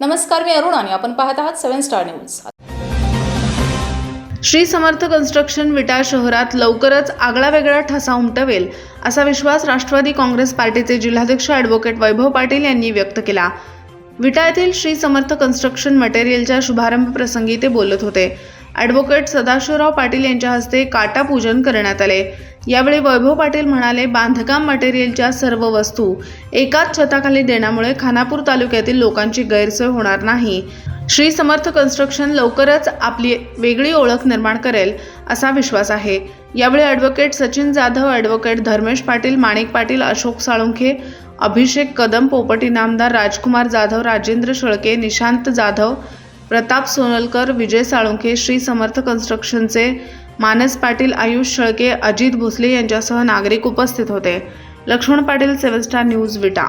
नमस्कार मी अरुण आणि आपण पाहत आहात seven star news. Shri Samarth construction Vita शहरात लवकरच आगळा वेगळा ठसा उमटवेल असा विश्वास राष्ट्रवादी काँग्रेस पार्टीचे जिल्हाध्यक्ष ॲडव्होकेट वैभव पाटील यांनी व्यक्त केला. विटा येथील श्री समर्थ कन्स्ट्रक्शन मटेरियलच्या शुभारंभ प्रसंगी ते बोलत होते. ॲडव्होकेट सदाशिवराव पाटील यांच्या हस्ते काटा पूजन करण्यात आले. यावेळी वैभव पाटील म्हणाले बांधकाम मटेरियलच्या सर्व वस्तू एकाच छताखाली देण्यामुळे खानापूर तालुक्यातील लोकांची गैरसोय होणार नाही. श्री समर्थ कन्स्ट्रक्शन लवकरच आपली वेगळी ओळख निर्माण करेल असा विश्वास आहे यावेळी ॲडव्होकेट सचिन जाधव ॲडव्होकेट धर्मेश पाटील माणिक पाटील अशोक साळुंखे अभिषेक कदम पोपट इनामदार राजकुमार जाधव राजेंद्र शळके निशांत जाधव प्रताप सोनलकर विजय साळुंखे श्री समर्थ कन्स्ट्रक्शनचे मानस पाटील आयुष शळके अजित भोसले यांच्यासह नागरिक उपस्थित होते. Laxman Patil seven star news Vita